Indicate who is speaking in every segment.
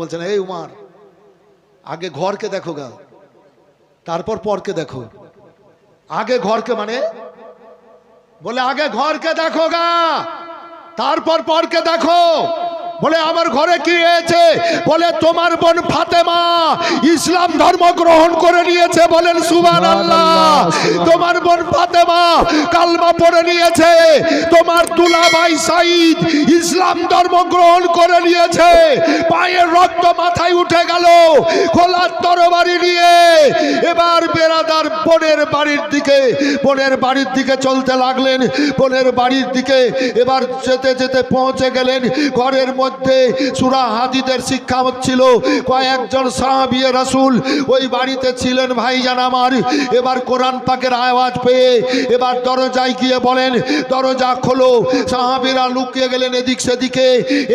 Speaker 1: বলছেন, এই উমার, আগে ঘরকে দেখো গা, তারপর পরকে দেখো। আগে ঘরকে মানে বলে, আগে ঘরকে দেখো গা, তারপর পরকে দেখো। বলে আমার ঘরে কি হয়েছে? বলে তোমার বোন ফাতেমা ইসলাম ধর্ম গ্রহণ করে নিয়েছে। বলেন সুবান আল্লাহ তোমার বোন ফাতেমা কালমা পড়ে নিয়েছে। তোমার দুলাভাই সাইদ ইসলাম ধর্ম গ্রহণ করে নিয়েছে। পায়ের রক্ত মাথায় উঠে গেল খোলার তরবারি নিয়ে। এবার বেরাদার বোনের বাড়ির দিকে বোনের বাড়ির দিকে চলতে লাগলেন। বোনের বাড়ির দিকে এবার যেতে যেতে পৌঁছে গেলেন। ঘরের মধ্যে সুরা হাদিদের শিক্ষা হচ্ছিল। কয়েকজন সাহাবিয়ে রাসূল ওই বাড়িতে ছিলেন ভাইজান আমার। এবার কোরআন পাকের আওয়াজ পেয়ে এবার দরজায় গিয়ে বলেন, দরজা খোলো। সাহাবিরা লুকিয়ে গেলেন এদিক সেদিকে।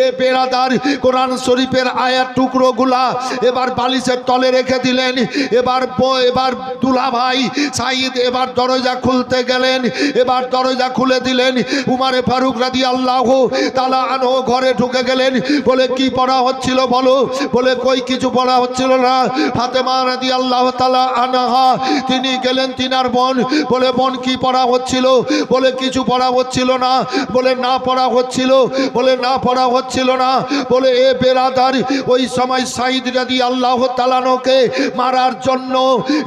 Speaker 1: এ বেড়াদার কোরআন শরীফের আয়ার টুকরোগুলা এবার বালিশের তলে রেখে দিলেন। এবার এবার দুলা ভাই সাইদ এবার দরজা খুলতে গেলেন। এবার দরজা খুলে দিলেন। উমারে ফারুক রাদি আল্লাহ তালা আনো ঘরে ঢুকে গেলেন। বলে কি পড়া হচ্ছিল বলো? বলে কই কিছু পড়া হচ্ছিল না। ফাতেমা রাদি আল্লাহ তালা আনাহা, তিনি গেলেন তিনার বোন। বলে, বোন কি পড়া হচ্ছিল? বলে, কিছু পড়া হচ্ছিল না। বলে, না পড়া হচ্ছিল। বলে, না পড়া হচ্ছিল না। বলে, এ বেরাদার, ওই সময় সাইদ রাদি আল্লাহ তালানোকে মারার জন্য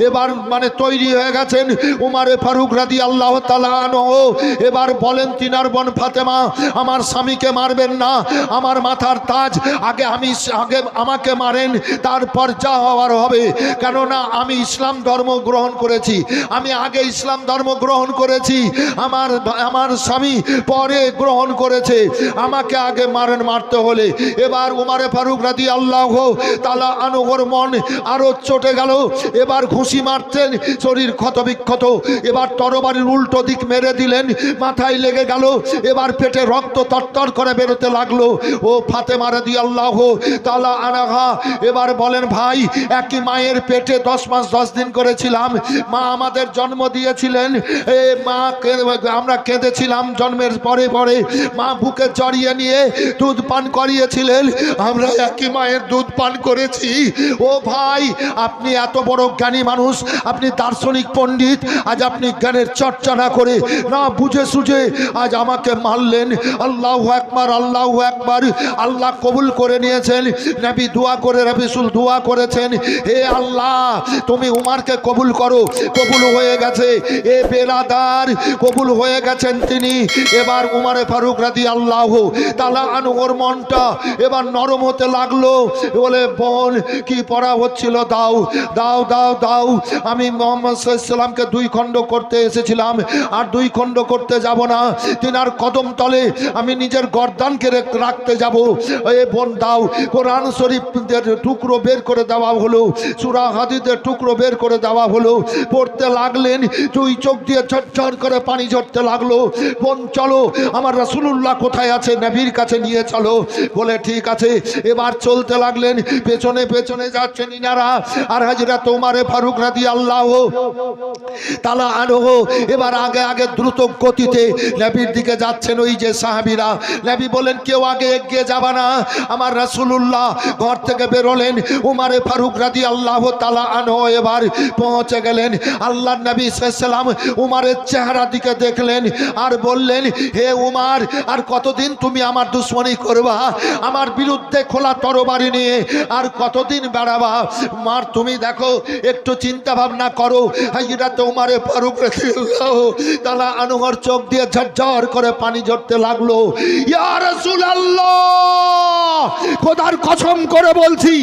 Speaker 1: এবার মানে তৈরি হয়ে গেছেন উমারে ফারুক রাদি আল্লাহ তালানো এবার বলেন তিনার বোন ফাতেমা, আমার স্বামীকে মারবেন না, আমার মাথার তাজ আগে আমি আগে আমাকে মারেন, তারপর যা হওয়ার হবে। কেননা আমি ইসলাম ধর্ম গ্রহণ করেছি। আমি আগে ইসলাম ধর্ম গ্রহণ করেছি। আমার আমার স্বামী পরে গ্রহণ করেছে। আমাকে আগে মারেন মারতে হলে। এবার উমারে ফারুক রাদি আল্লাহ তালা আনুগর মন আরও চটে গেল। এবার ঘুষি মারতেন, শরীর ক্ষত বিক্ষত এবার তরবারির উল্টো দিক মেরে দিলেন, মাথায় লেগে গেল। এবার পেটে রক্ত তরতর করে বেরোতে লাগল। ও ফাতে মারা দি আল্লাহ তালা আনাহা এবার বলেন, ভাই, একই মায়ের পেটে দশ মাস দশ দিন করেছিলাম। মা আমাদের জন্ম দিয়েছিলেন। এ মা আমরা কেঁদেছিলাম জন্মের পরে পরে। মা বুকে জড়িয়ে নিয়ে দুধ পান করিয়েছিলেন। আমরা একই মায়ের দুধ পান করেছি। ও ভাই, আপনি এত বড় জ্ঞানী মানুষ, আপনি দার্শনিক পণ্ডিত, আজ আপনি জ্ঞানের চর্চা না করে না বুঝে সুঝে আজ আমাকে মারলেন। আল্লাহ একবার আল্লাহ একবার আল্লাহ কবুল করে নিয়েছেন। নবী দোয়া করে রবিসুল দোয়া করেছেন। হে আল্লাহ, তুমি উমারকে কবুল করো। কবুল হয়ে গেছে। এ বেলাদার, কবুল হয়ে গেছেন তিনি। এবার উমারে ফারুক রাদি আল্লাহ তালা আনুগর মনটা এবার নরম হতে লাগল। বলে, বোন, কি পড়া হচ্ছিল? দাও দাও দাও দাও। আমি মোহাম্মদ সাল্লামকে দুই খণ্ড করতে এসেছিলাম। আর দুই খণ্ড করতে যাব না। তিনার কদম তলে আমি নিজের গর্দানকে রেখ- রাখতে যাব এ বোন দাও, কোরআন শরীফদের টুকরো বের করে দেওয়া হলো, সুরা হাদিদের টুকরো বের করে দেওয়া হলো। পড়তে লাগলেন, দুই চোখ দিয়ে ঝরঝর করে পানি ঝরতে লাগল। বোন, চলো, আমার রাসুলুল্লাহ কোথায় আছে? নবীর কাছে নিয়ে চলো। বলে, ঠিক আছে। এবার চলতে লাগলেন, পেছনে পেছনে যাচ্ছেন ইনারা। আর হাজিরা তোমারে ফারুক রাদি আল্লাহ তালা আনহ, এবার আগে আগে দ্রুত গতিতে নবীর দিকে যাচ্ছেন ওই যে সাহাবিরা। নবী বলেন, কেউ আগে এগিয়ে যাবা না। আমার রাসূলুল্লাহ ঘর থেকে বেরোলেন, উমারে ফারুক রাদি আল্লাহ তালা আনহ এবার পৌঁছে গেলেন। আল্লাহ নবী সাল্লাম উমারের চেহারা দিকে দেখলেন আর বললেন, হে উমার, আর কতদিন তুমি আমার দুশ্মনী করবা? আমার বিরুদ্ধে খোলা তরবারি নিয়ে আর কতদিন বেড়াবা? মার তুমি দেখো, একটু চিন্তা ভাবনা করো। হাজিরা তোমারে ফারুক রাদিয়াল্লাহ তালা আনুহর চোখ দিয়ে ঝরঝর করে পানি ঝরতে লাগল। ইয়া রাসূলুল্লাহ! খোদার কসম করে বলছি,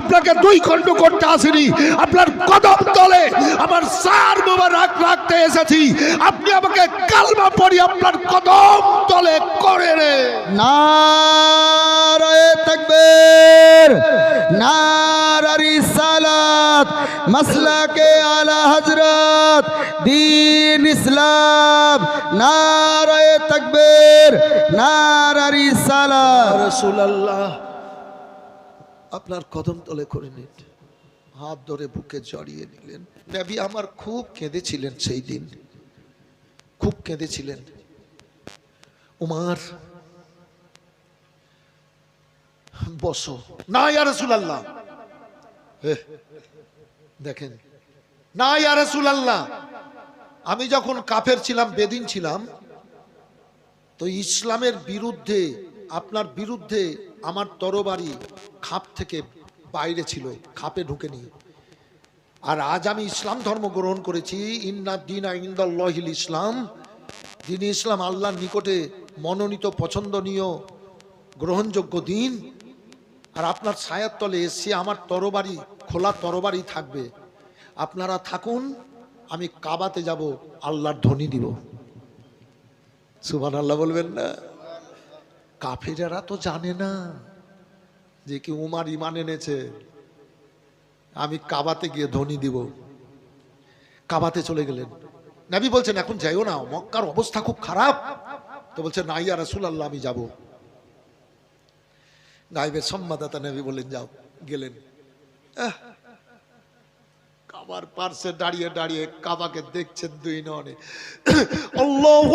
Speaker 1: আপনাকে দুই খণ্ড করতে আসিনি। আপনার কদম তলে আমার সার বাবা রাখ রাখতে এসেছি। আপনি আমাকে কালমা পড়ি আপনার কদম তলে করে রে।
Speaker 2: তাকবীর মাসলাকে আলা হযরত
Speaker 1: আপনার কদম তলে করে নিন। হাত ধরে বুকে জড়িয়ে নিলেন। নবী আমার খুব কেঁদেছিলেন সেই দিন। খুব কেঁদেছিলেন। উমার বসো। না, ইয়া রাসূলুল্লাহ। দেখেন। না, ইয়া রাসূলুল্লাহ। আমি যখন কাফের ছিলাম, বেদিন ছিলাম, তো ইসলামের বিরুদ্ধে, আপনার বিরুদ্ধে আমার তরবারি খাপ থেকে বাইরে ছিল, খাপে ঢুকেনি। আর আজ আমি ইসলাম ধর্ম গ্রহণ করেছি, ইন্না দিন ইন্দাল্লাহিল ইসলাম। দিন ইসলাম আল্লাহর নিকটে মনোনীত, পছন্দনীয়, গ্রহণযোগ্য দিন। আর আপনার ছায়ার তলে এসে আমার তরবারি, খোলা তরবারি থাকবে। আপনারা থাকুন, আমি কাবাতে যাব, আল্লাহর ধ্বনি দিব। সুবান আল্লাহ বলবেন না? কাফেরেরা তো জানে না যে কি উমার ইমান এনেছে। আমি কাবাতে গিয়ে ধ্বনি দিব। কাবাতে চলে গেলেন। নাবি বলছেন, এখন যাইও না, মক্কার অবস্থা খুব খারাপ। তো বলছে, না, ইয়া রাসুল আল্লাহ আমি যাব। গাইবের সম্মাদাতা নবী বললেন যাও, গেলেন। কাবার পার্শ্বে দাঁড়িয়ে দাঁড়িয়ে কাবাকে দেখছেন দুই ননে। আল্লাহু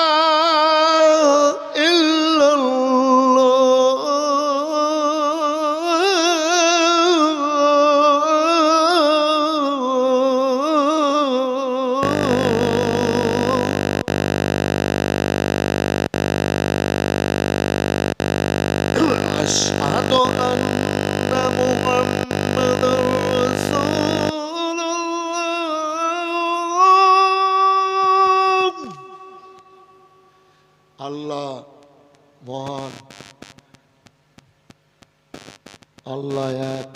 Speaker 1: আল্লাহ মহান, আল্লাহ এক,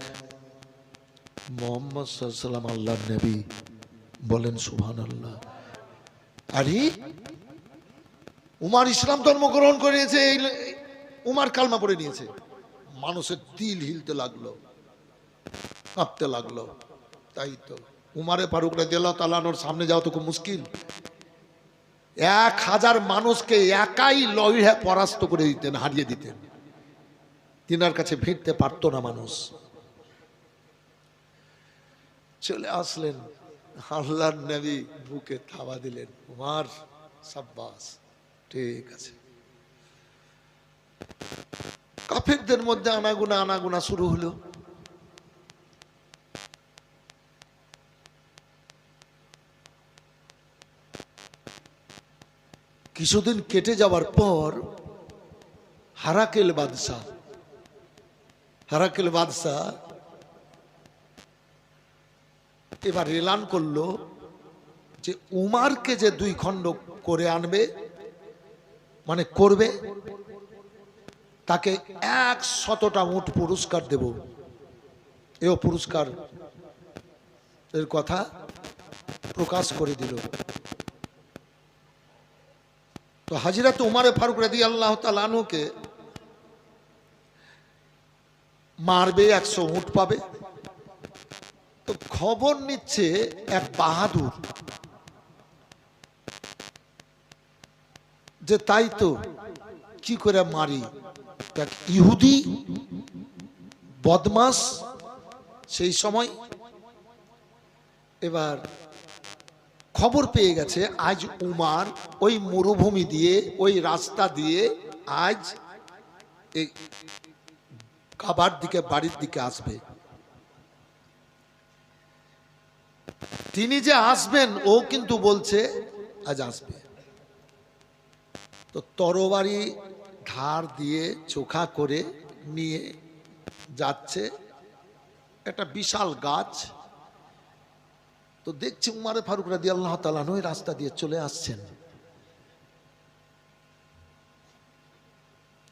Speaker 1: মোহাম্মদ সাল্লাম আল্লাহ নবী বলেন সুবহান আল্লাহ আরে, উমার ইসলাম ধর্ম গ্রহণ করেছে, এই উমার কালমা পড়ে নিয়েছে। মানুষের তিল হিলতে লাগল, কাঁপতে লাগল। তাই তো, উমারে ফারুক রাজিয়াল্লাহ তালানোর সামনে যাওয়া তো খুব মুশকিল। এক হাজার মানুষকে একাই লড়ে পরাস্ত করে দিতেন, হারিয়ে দিতেন। তিনার কাছে ভিড়তে পারতো না মানুষ। চলে আসলেন, আল্লাহর নবী বুকে থাবা দিলেন, উমার সাব্বাস, ঠিক আছে। কাফেরদের মধ্যে আনাগুনা আনাগুনা শুরু হলো। কিছুদিন কেটে যাওয়ার পর হারাকেল বাদশাহ হারাকেল বাদশাহ এবার এলান করল যে উমারকে যে দুই খণ্ড করে আনবে মানে করবে, তাকে এক শতটা উঠ পুরস্কার দেব। এও পুরস্কার এর কথা প্রকাশ করে দিল। তো হাজিরাত উমারে ফারুক রাদি আল্লাহ তালানুকে মারবে, একশো উঠ পাবে। তো খবর নিচ্ছে এক বাহাদুর যে, তাই তো, কি করে মারি? এক ইহুদি বদমাস সেই সময় এবার খবর পেয়ে গেছে, আজ উমার ওই মরুভূমি দিয়ে, ওই রাস্তা দিয়ে আজ কাবার দিকে, বাড়ির দিকে আসবে। তিনি যে আসবেন, ও কিন্তু বলছে, আজ আসবে। তো তরবারি ধার দিয়ে চোখা করে নিয়ে যাচ্ছে। একটা বিশাল গাছ। তো দেখছি উমারে ফারুক রাদি আল্লাহ তালান রাস্তা দিয়ে চলে আসছেন।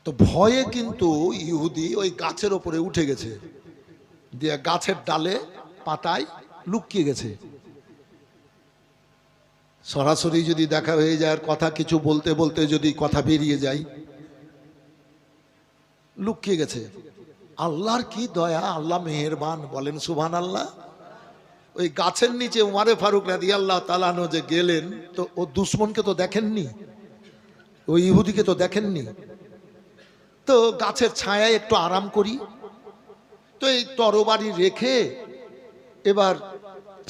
Speaker 1: তো ভয়ে কিন্তু ইহুদি ওই গাছের ওপরে উঠে গেছে, দিয়ে গাছের ডালে পাতায় লুকিয়ে গেছে। সরাসরি যদি দেখা হয়ে যায় কথা কিছু বলতে বলতে যদি কথা বেরিয়ে যায়, লুকিয়ে গেছে। আল্লাহর কি দয়া, আল্লাহ মেহেরবান বলেন সুবহান আল্লাহ ওই গাছের নিচে উমারে ফারুক রাদি আল্লাহ তালানো যে গেলেন, তো ও দুশ্মনকে তো দেখেননি ওই ইহুদিকে তো দেখেননি। তো গাছের ছায়ায় একটু আরাম করি, তো এই তরবারি রেখে এবার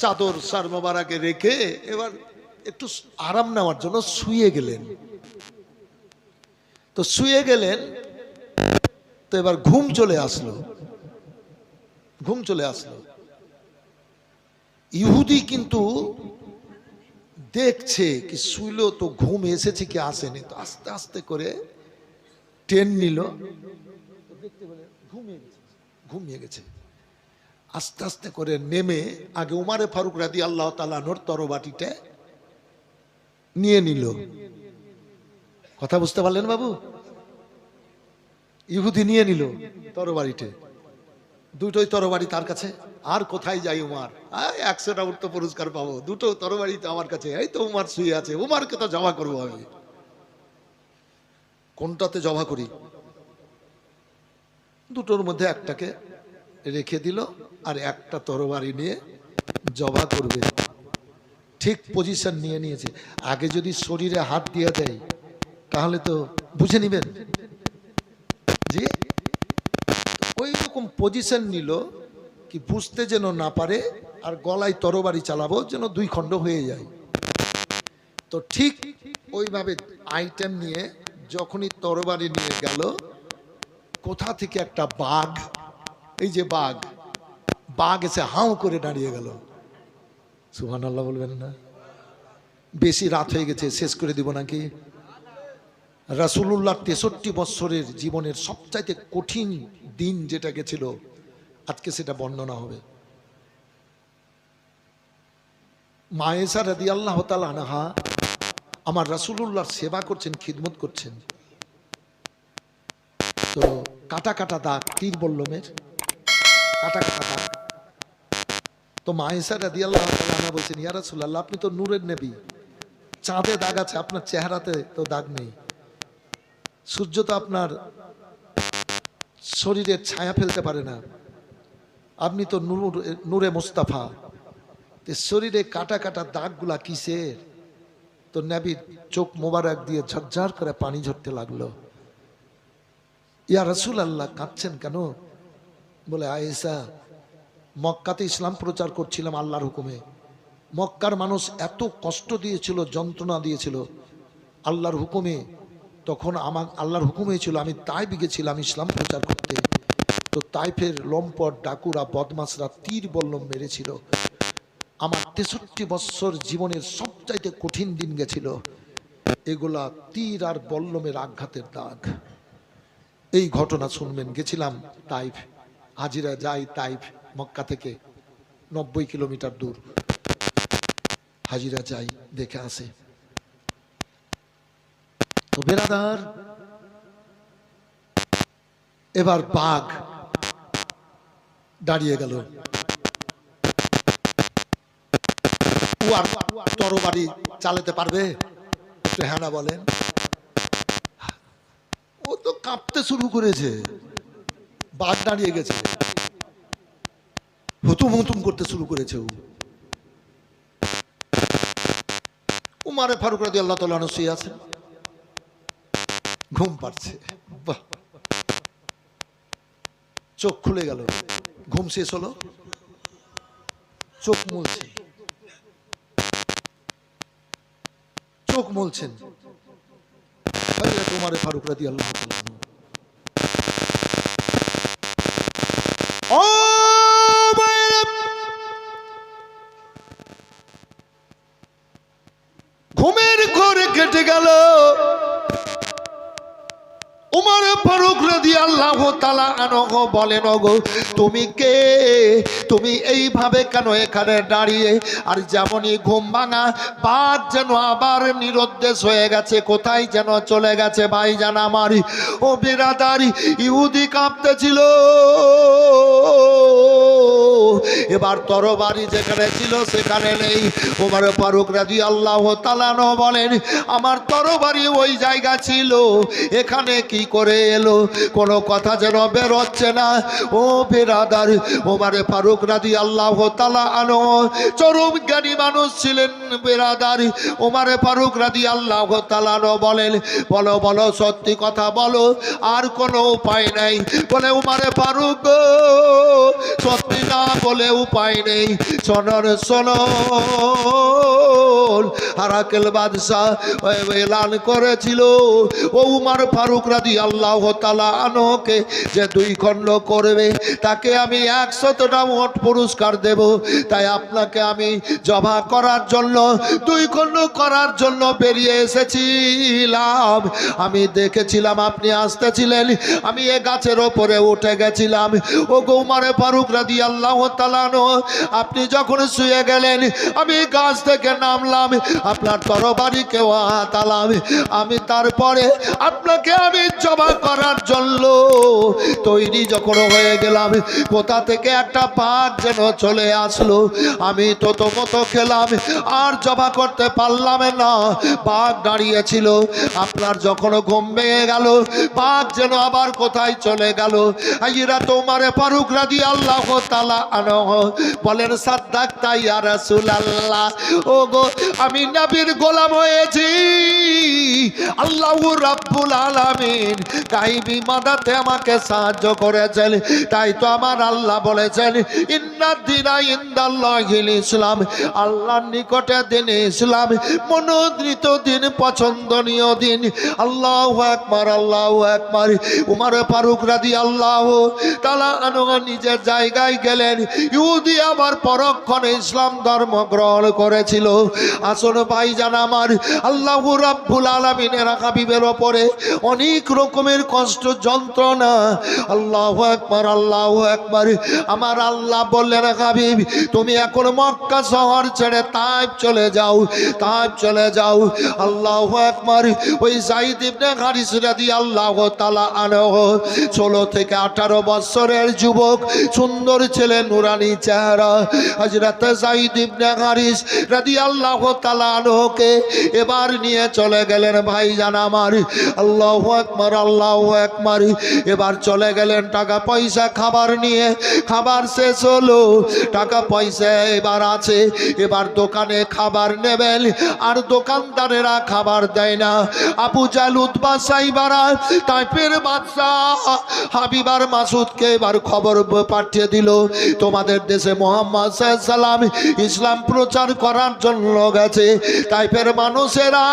Speaker 1: চাদর সারমোবারাকে রেখে এবার একটু আরাম নেওয়ার জন্য শুয়ে গেলেন। তো শুয়ে গেলেন, তো এবার ঘুম চলে আসলো, ঘুম চলে আসলো। ইহুদি কিন্তু দেখছে কি শুইল তো ঘুম এসেছে কি আসেনি, তো আস্তে আস্তে করে টেন নিল। ঘুমিয়ে গেছে। আস্তে আস্তে করে নেমে আগে উমারে ফারুক রাদি আল্লাহ তালানোর তরবাটিটা নিয়ে নিল। কথা বুঝতে পারলেন বাবু? ইহুদি নিয়ে নিল তরবারিতে। দুটোই তরবারি তার কাছে। আর কোথায় যাই উমার? একশোটা উঠতো পুরস্কার পাবো। দুটো তরবারি তো আমার কাছে। এই তো উমার শুয়ে আছে। উমারকে তো জমা করব আমি। কোনটাতে জমা করি? দুটোর মধ্যে একটাকে রেখে দিল আর একটা তরবারি নিয়ে জবা করবে। ঠিক পজিশন নিয়ে নিয়েছে। আগে যদি শরীরে হাত দিয়ে দেয়, তাহলে তো বুঝে নিবেন? জি? ওই রকম পজিশন নিল কি বুঝতে যেন না পারে আর গলায় তরবারি চালাবো যেন দুই খণ্ড হয়ে যায়। তো ঠিক ওইভাবে আইটেম নিয়ে যখনই তরবারি নিয়ে গেল, কোথা থেকে একটা বাঘ, এই যে বাঘ বাঘ এসে হাউ করে দাঁড়িয়ে গেল। সুহান আল্লাহ বলবেন না? বেশি রাত হয়ে গেছে, শেষ করে দিব নাকি? রাসুলুল্লাহ তেষট্টি বৎসরের জীবনের সবচাইতে কঠিন দিন যেটা গেছিল, আজকে সেটা বর্ণনা হবে। মায়েসা রাদি আল্লাহ আনহা আমার রাসুলুল্লাহর সেবা করছেন, খিদমত করছেন। তো কাটা কাটা দাগ, তীর বল্লমের কাটা কাটা দাগ। তো মায়েসা রাদি আল্লাহ আনহা বলছেন, ইয়া রাসুল্লাহ আপনি তো নূরের নেবী। চাঁদে দাগ আছে, আপনার চেহারাতে তো দাগ নেই। সূর্য তো আপনার শরীরের ছায়া ফেলতে পারে না। আপনি তো নূর, নূরে মুস্তাফা। তো শরীরে কাটা কাটা দাগগুলা কিসের? তো নাবির চোখ মোবারক দিয়ে ঝরঝর করে পানি ঝরতে লাগল। ইয়া রসুল আল্লাহ কাঁদছেন কেন? বলে আয়েসা মক্কাতে ইসলাম প্রচার করছিলাম আল্লাহর হুকুমে। মক্কার মানুষ এত কষ্ট দিয়েছিল, যন্ত্রণা দিয়েছিল। আল্লাহর হুকুমে তখন আমার আল্লাহর হুকুম হয়েছিল, আমি তাই গেছিলাম ইসলাম প্রচার করতে। তো তাইফের লম্পট, ডাকুরা বদমাসরা তীর বল্লম মেরেছিল। আমার তেষট্টি বৎসর জীবনের সবচাইতে কঠিন দিন গেছিল। এগুলা তীর আর বল্লমের আঘাতের দাগ। এই ঘটনা শুনবেন, গেছিলাম তাইফ। হাজিরা যাই তাইফ, মক্কা থেকে নব্বই কিলোমিটার দূর। হাজিরা যাই, দেখে আসে। তো বেরাদার, এবার বাঘ দাঁড়িয়ে গেল। আর তরবারি চালাতে পারবে? একটু হ্যাঁ বলেন। ও তো কাঁপতে শুরু করেছে। বাঘ দাঁড়িয়ে গেছে। হুতুম হুতুম করতে শুরু করেছে ও। উমারে ফারুক রাদি আল্লাহ তালা শুয়ে আছে ঘুম পাচ্ছে চোখ খুলে গেল। ঘুম শেষ হলো। চোখ মুলছেন চোখ মুলছেন তোমারে ফারুক রাদি আল্লাহ! ঘুমের ঘরে কেটে গেল। ফারুক রাদি আল্লাহ তালা বলেন গো তুমি কে? তুমি এইভাবে কেন এখানে দাঁড়িয়ে? আর যেমনই ঘুম ভাঙা যেন আবার নিরুদ্দেশ হয়ে গেছে, কোথায় যেন চলে গেছে ভাই জান আমার। ও বিরাদারি, ইহুদি কাঁপতেছিল। এবার তরবারি যেখানে ছিল, সেখানে নেই। ওমর ফারুক রাজি আল্লাহ তালানো বলেন, আমার তরবারি ওই জায়গা ছিল। এখানে কি করে এলো? কোনো কথা যেন বেরোচ্ছে না। ও বেরাদার ওমারে ফারুক রাজি আল্লাহ তালা আনো চরম জ্ঞানী মানুষ ছিলেন বেরাদার ওমারে ফারুক রাজি আল্লাহ তালানো বলেন, বলো বলো, সত্যি কথা বলো, আর কোনো উপায় নাই। বলে উমারে ফারুক সত্যি না বলে উপায় নেই। সোনার সোনো হারাকেল বাদশাহ এলান করেছিল। ও উমার ফারুক রাজি আল্লাহ তালা আনোকে যে দুই খণ্ড করবে, তাকে আমি একশতটা মোট পুরস্কার দেব। তাই আপনাকে আমি জমা করার জন্য, দুই খণ্ড করার জন্য বেরিয়ে এসেছিলাম। আমি দেখেছিলাম, আপনি আসতেছিলেন, আমি এ গাছের ওপরে উঠে গেছিলাম। ও গৌমারে ফারুক রাদি আল্লাহ তালানো আপনি যখন শুয়ে গেলেন, আমি গাছ থেকে নামলাম। আপনার তরবারিকে হাতালাম আমি তারপরে আপনাকে আমি জমা করার জন্য তৈরি যখন হয়ে গেলাম, কোথা থেকে একটা পাক যেন চলে আসলো, আমি তো মতো খেলাম, আর জমা করতে পারলাম না। বাঘ দাঁড়িয়েছিল, আপনার যখন ঘুম ভেঙে গেল বাঘ যেন আবার কোথায় চলে গেল। আইরা তোমারে ফারুক রাদি আল্লাহ তালা আনো বলেন, সাদ্দাক তাই আর আল্লাহ ও গো আমি নবীর গোলাম হয়েছি। আল্লাহ রাব্বুল আলামিন গাইবি মাদাতে আমাকে সাহায্য করেছেন। তাই তো আমার আল্লাহ বলেছেন ইন্নাদ দিনা ইন্দাল্লাহিল ইসলাম আল্লাহর নিকটে দিন ইসলাম মনোদৃত দিন, পছন্দনীয় দিন। আল্লাহ একবার আল্লাহ একবার উমার ফারুক রাদি আল্লাহ তালা আনো নিজের জায়গায় গেলেন। ইহুদি আবার পরক্ষণে ইসলাম ধর্ম গ্রহণ করেছিল। আসন ভাই জান আমার, আল্লাহ রাব্বুল আলমিনের হাবিবের ওপরে অনেক রকমের কষ্ট, যন্ত্রণা। আল্লাহ একবার আল্লাহ একবার আমার আল্লাহ বললেন, হাবিব, তুমি এখন মক্কা শহর ছেড়ে তাইব চলে যাও তাইব চলে যাও। আল্লাহ একবার ওই জাইদ ইবনে হারিস রাদি আল্লাহ তালা আনহ, ষোলো থেকে আঠারো বছরের যুবক, সুন্দর ছেলে, নুরানি চেহারা। হজরত জাইদ ইবনে রাদি আল্লাহ এবার নিয়ে চলে গেলেন ভাই জান আমার। আল্লাহ একবার আল্লাহ একবার এবার চলে গেলেন টাকা পয়সা, খাবার নিয়ে। খাবার শেষ হলো, টাকা পয়সা এবার আছে। এবার দোকানে খাবার নেবেন, আর দোকানদারেরা খাবার দেয় না। আবু জাল উৎবা সাইবারা তাইপের বাদশাহ হাবিবার মাসুদকে এবার খবর পাঠিয়ে দিল। তোমাদের দেশে মোহাম্মদ সাল্লাম ইসলাম প্রচার করার জন্য গেছে তাইপের মানুষেরা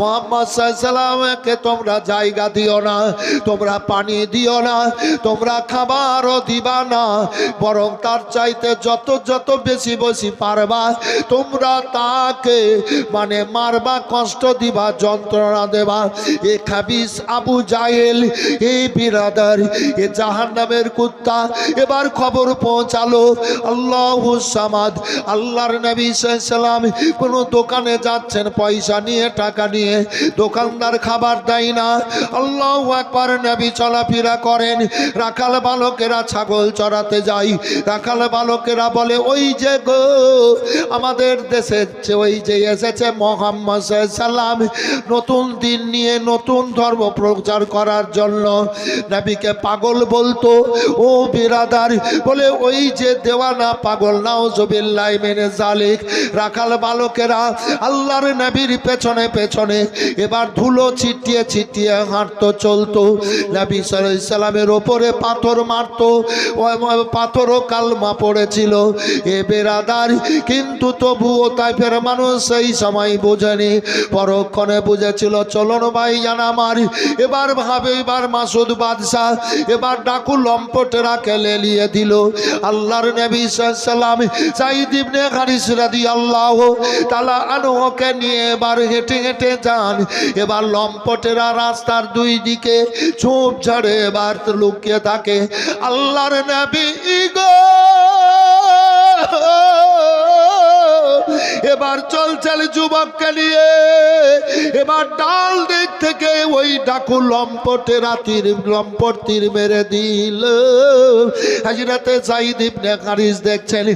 Speaker 1: মোহাম্মদ সাল্লামকে তোমরা জায়গা দিও না, তোমরা পানি দিও না, তোমরা খাবারও দিবা না, বরং তার চাইতে যত যত বেশি বেশি পারবা, তোমরা তাকে মানে মারবা, কষ্ট দিবা, যন্ত্রণা দেবা। এ খাবিস আবু জাহেল এই বিরাদার, এ জাহান নামের কুত্তা, এবার খবর পৌঁছালো, আল্লাহ সামাদ আল্লাহর নবী সাল্লাম কোনো দোকানে যাচ্ছেন পয়সা নিয়ে, টাকা নিয়ে, দোকানদার খাবার দেয় না। আল্লাহ একবার নবী চলাফেরা করেন। রাখাল বালকেরা ছাগল চড়াতে যায়। রাখাল বালকেরা বলে, ওই যে গো, আমাদের দেশে ওই যে এসেছে মোহাম্মদ সাল্লাম, নতুন দিন নিয়ে নতুন ধর্ম প্রচার করার জন্য নবীকে পাগল বলতো। ও বিরাদার, বলে, ওই যে দেওয়ানা পাগল নাও জবিল্লাই মেনে জালিক। রাখাল বালকেরা আল্লাহর পেছনে পেছনে এবার ধুলো ছিটিয়ে ছিটিয়ে হাঁটতো, চলতো। সালামের ওপরে পাথর মারতো পাথরও কালমা পড়েছিল। এ কিন্তু তবুও তাইফের মানুষ সেই সময় বোঝেনি। পরক্ষণে বুঝেছিল, চলন ভাই জান আমার। এবার ভাবে, এবার মাসুদ বাদশাহ এবার ডাকু লম্পটেরা লেলিয়ে দিল। আল্লাহর নবী সাল্লাম সাইদ ইবনে হারিস রাদিয়াল্লাহু তালা আনহুকে নিয়ে এবার হেঁটে হেঁটে যান। এবার লম্পটেরা রাস্তার দুই দিকে ঝোপ ঝাড়ে এবার লুকিয়ে থাকে। আল্লাহর নবী গো! এবার চল চল যুবককে নিয়ে। এবার ডাল দিক থেকে ওই ডাকু লম্পটে রাতির লম্পট তীর মেরে দিল। হাজিরাতে সাইদ ইবনে দেখছেন,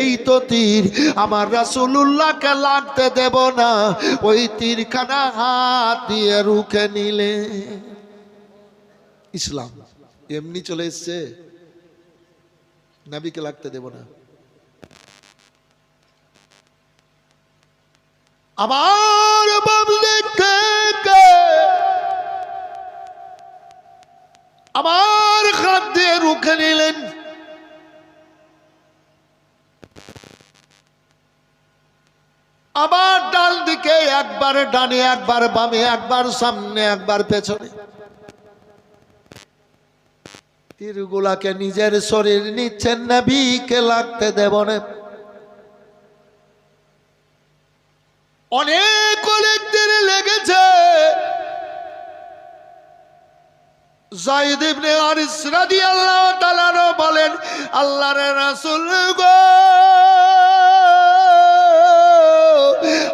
Speaker 1: এই তো তীর, আমার রাসূলুল্লাহকে লাগতে দেব না। ওই তীরখানা হাত দিয়ে রুখে নিলে। ইসলাম এমনি চলে এসছে, নাবিকে লাগতে দেব না। আমার বাম দেখে কে? আমার হাত দিয়ে রুখে নিলেন। আবার ডান দিকে একবার, ডানে একবার, বামে একবার, সামনে একবার, পেছনে। তীরগুলাকে নিজের শরীর নিচ্ছেন নবীকে লাগতে দেব না। অনেক অনেক দিন লেগেছে রাদিয়াল্লাহু তাআলা আনহু বলেন, আল্লাহর রাসূল গো।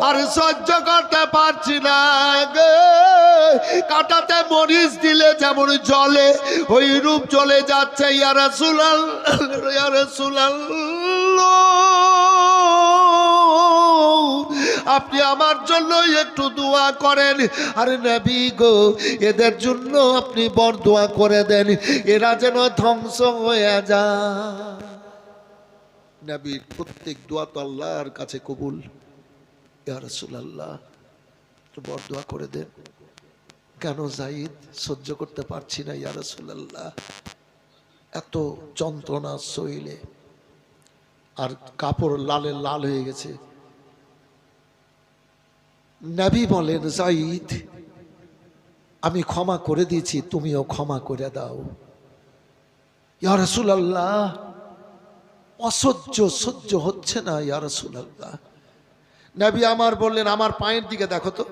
Speaker 1: আর সহ্য করতে পারছি না গো। কাটাতে মরিচ দিলে যেমন জলে, ওই রূপ চলে যাচ্ছে। ইয়া রাসূলাল ইয়া রাসূলাল্লাহ। আপনি আমার জন্য একটু দোয়া করেন। আরে নবী গো, এদের জন্য আপনি বর দোয়া করে দেন। এরা যেন ধ্বংস হয়ে যায়। নবীর প্রত্যেক দোয়া তো আল্লাহর কাছে কবুল। ইয়া রাসূলুল্লাহ, একটু বর দোয়া করে দেন। কেন জাইদ, সহ্য করতে পারছি না, ইয়া রাসূলুল্লাহ। এত যন্ত্রণা সইলে আর কাপড় লালে লাল হয়ে গেছে। নবী বলেন, জাইদ, আমি ক্ষমা করে দিয়েছি, তুমিও ক্ষমা করে দাও। ইয়া রাসূলুল্লাহ, অসহ্য, সহ্য হচ্ছে না, ইয়া রাসূলুল্লাহ। নবী আমার বললেন, আমার পায়ের দিকে দেখো তো,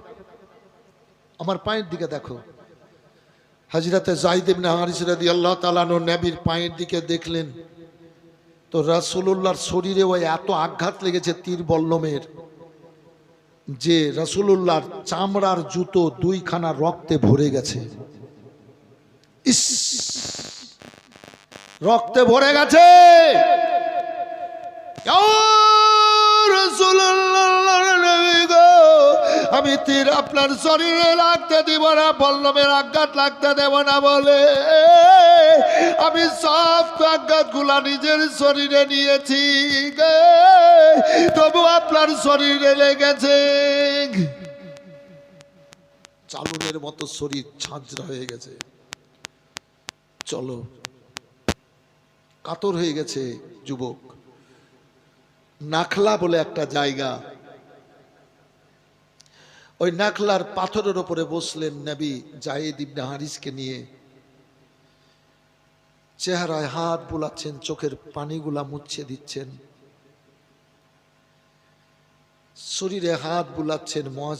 Speaker 1: আমার পায়ের দিকে দেখো। হাজিরাতে জাহিদ ইবনে হারিস রাদিয়াল্লাহু তাআলা আনহু নবীর পায়ের দিকে দেখলেন, তো রাসূলুল্লাহর শরীরে ওই এত আঘাত লেগেছে, তীর বল্লমের। যে রসুল্লাহর চামড়ার জুতো দুইখানা রক্তে ভরে গেছে। ইস! রক্তে ভরে গেছে! আমি তীর আপনার শরীরে লাগতে দিব না বল্লমের আঘাত লাগতে দেব না বলে। আমি সব আঘাতগুলা নিজের শরীরে নিয়েছি। তবু আপনার শরীরে লেগেছে। চালুনের মতো শরীর ছাঁচড়া হয়ে গেছে। চলো, কাতর হয়ে গেছে যুবক। নাখলা বলে একটা জায়গা। ওই নাখলার পাথরের ওপরে বসলেন নবী জাহিদ ইবনে হারিসকে নিয়ে। চেহারায় হাত বুলাচ্ছেন চোখের পানিগুলা মুছে দিচ্ছেন। শরীরে হাত বোলাচ্ছেন মজা